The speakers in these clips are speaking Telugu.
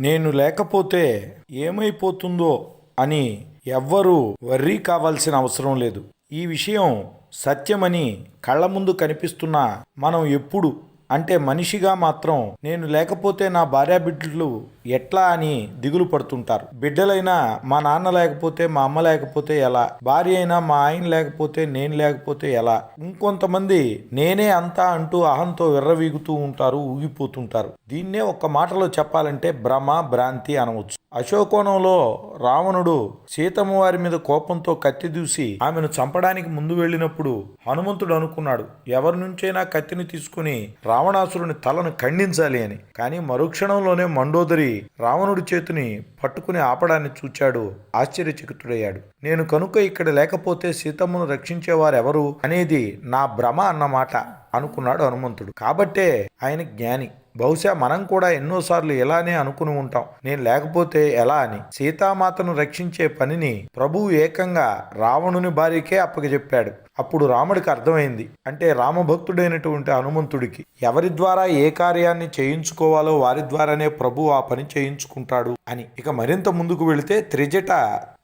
నేను లేకపోతే ఏమైపోతుందో అని ఎవ్వరూ వర్రీ కావాల్సిన అవసరం లేదు. ఈ విషయం సత్యమని కళ్ళ ముందు కనిపిస్తున్నా మనం ఎప్పుడు అంటే మనిషిగా మాత్రం నేను లేకపోతే నా భార్యా బిడ్డలు ఎట్లా అని దిగులు పడుతుంటారు. బిడ్డలైనా మా నాన్న లేకపోతే మా అమ్మ లేకపోతే ఎలా? భార్య అయినా మా ఆయన లేకపోతే నేను లేకపోతే ఎలా? ఇంకొంతమంది నేనే అంతా అంటూ అహంతో విర్రవీగుతూ ఉంటారు ఊగిపోతుంటారు. దీన్నే ఒక్క మాటలో చెప్పాలంటే భ్రమ భ్రాంతి అనవచ్చు. అశోకోణంలో రావణుడు సీతమ్మ వారి మీద కోపంతో కత్తి దూసి ఆమెను చంపడానికి ముందు వెళ్ళినప్పుడు హనుమంతుడు అనుకున్నాడు ఎవరి నుంచైనా కత్తిని తీసుకుని రావణాసురుని తలను ఖండించాలి అని. కానీ మరుక్షణంలోనే మండోదరి రావణుడి చేతిని పట్టుకుని ఆపడాన్ని చూచాడు ఆశ్చర్యచకితుడయ్యాడు. నేను కనుక ఇక్కడ లేకపోతే సీతమ్మను రక్షించేవారెవరు అనేది నా భ్రమ అన్నమాట. అనుకున్నాడు హనుమంతుడు. కాబట్టే ఆయన జ్ఞాని. బహుశా మనం కూడా ఎన్నోసార్లు ఇలానే అనుకుని ఉంటాం. నేను లేకపోతే ఎలా అని. సీతామాతను రక్షించే పనిని ప్రభువు ఏకంగా రావణుని భార్యకే అప్పగజెప్పాడు. అప్పుడు రాముడికి అర్థమైంది. అంటే రామభక్తుడైనటువంటి హనుమంతుడికి ఎవరి ద్వారా ఏ కార్యాన్ని చేయించుకోవాలో వారి ద్వారానే ప్రభు ఆ పని చేయించుకుంటాడు అని. ఇక మరింత ముందుకు వెళితే త్రిజట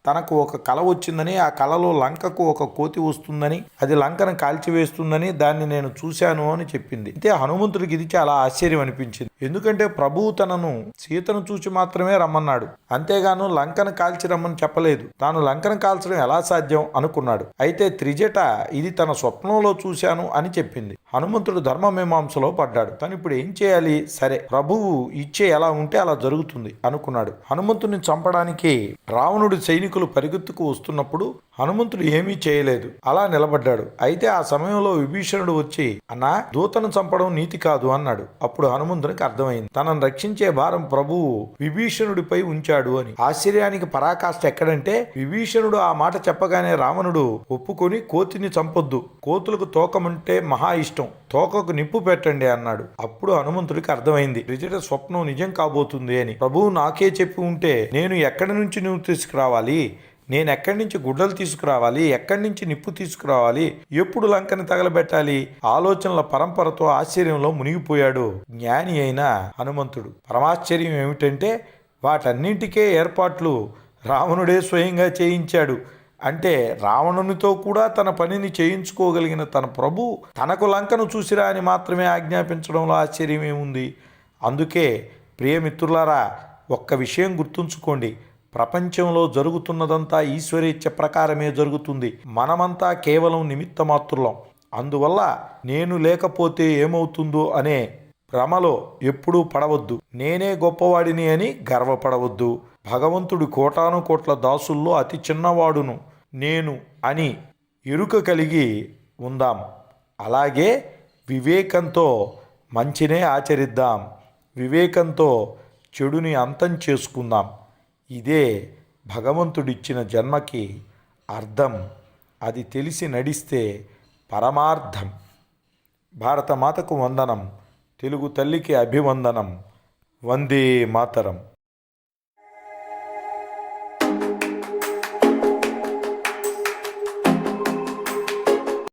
తనకు ఒక కల వచ్చిందని ఆ కలలో లంకకు ఒక కోతి వస్తుందని అది లంకను కాల్చివేస్తుందని దాన్ని నేను చూశాను అని చెప్పింది. అయితే హనుమంతుడికి ఇది చాలా ఆశ్చర్యం అనిపించింది. ఎందుకంటే ప్రభువు తనను సీతను చూసి మాత్రమే రమ్మన్నాడు. అంతేగాను లంకను కాల్చి రమ్మని చెప్పలేదు. తాను లంకను కాల్చడం ఎలా సాధ్యం అనుకున్నాడు. అయితే త్రిజట ఇది తన స్వప్నంలో చూశాను అని చెప్పింది. హనుమంతుడు ధర్మమీమాంసలో పడ్డాడు. తను ఇప్పుడు ఏం చేయాలి? సరే ప్రభువు ఇచ్చే ఎలా ఉంటే అలా జరుగుతుంది అనుకున్నాడు. హనుమంతుడిని చంపడానికి రావణుడి సైనికులు పరిగెత్తుకు వస్తున్నప్పుడు హనుమంతుడు ఏమీ చేయలేదు. అలా నిలబడ్డాడు. అయితే ఆ సమయంలో విభీషణుడు వచ్చి అన్నా దూతను చంపడం నీతి కాదు అన్నాడు. అప్పుడు హనుమంతునికి అర్థమైంది. తనను రక్షించే భారం ప్రభువు విభీషణుడిపై ఉంచాడు అని. ఆశ్చర్యానికి పరాకాష్ట ఎక్కడంటే విభీషణుడు ఆ మాట చెప్పగానే రావణుడు ఒప్పుకొని కోతిని చంపొద్దు. కోతులకు తోకమంటే మహా ఇష్టం. తోకకు నిప్పు పెట్టండి అన్నాడు. అప్పుడు హనుమంతుడికి అర్థమైంది. రిజట స్వప్నం నిజం కాబోతుంది అని. ప్రభువు నాకే చెప్పి ఉంటే నేను ఎక్కడి నుంచి నువ్వు తీసుకురావాలి? నేను ఎక్కడి నుంచి గుడ్డలు తీసుకురావాలి? ఎక్కడి నుంచి నిప్పు తీసుకురావాలి? ఎప్పుడు లంకని తగలబెట్టాలి? ఆలోచనల పరంపరతో ఆశ్చర్యంలో మునిగిపోయాడు జ్ఞాని అయిన హనుమంతుడు. పరమాశ్చర్యం ఏమిటంటే వాటన్నింటికే ఏర్పాట్లు రావణుడే స్వయంగా చేయించాడు. అంటే రావణునితో కూడా తన పనిని చేయించుకోగలిగిన తన ప్రభు తనకు లంకను చూసిరా అని మాత్రమే ఆజ్ఞాపించడంలో ఆశ్చర్యమేముంది? అందుకే ప్రియమిత్రులారా ఒక్క విషయం గుర్తుంచుకోండి. ప్రపంచంలో జరుగుతున్నదంతా ఈశ్వరేచ్ఛ ప్రకారమే జరుగుతుంది. మనమంతా కేవలం నిమిత్త మాత్రులం అందువల్ల నేను లేకపోతే ఏమవుతుందో అనే భ్రమలో ఎప్పుడూ పడవద్దు. నేనే గొప్పవాడిని అని గర్వపడవద్దు. భగవంతుడి కోటాను కోట్ల దాసుల్లో అతి చిన్నవాడును. నేను అని ఎరుక కలిగి ఉందాం. అలాగే వివేకంతో మంచినే ఆచరిద్దాం. వివేకంతో చెడుని అంతం చేసుకుందాం. ఇదే భగవంతుడిచ్చిన జన్మకి అర్థం. అది తెలిసి నడిస్తే పరమార్థం. భారతమాతకు వందనం తెలుగు తల్లికి అభివందనం. వందే మాతరం.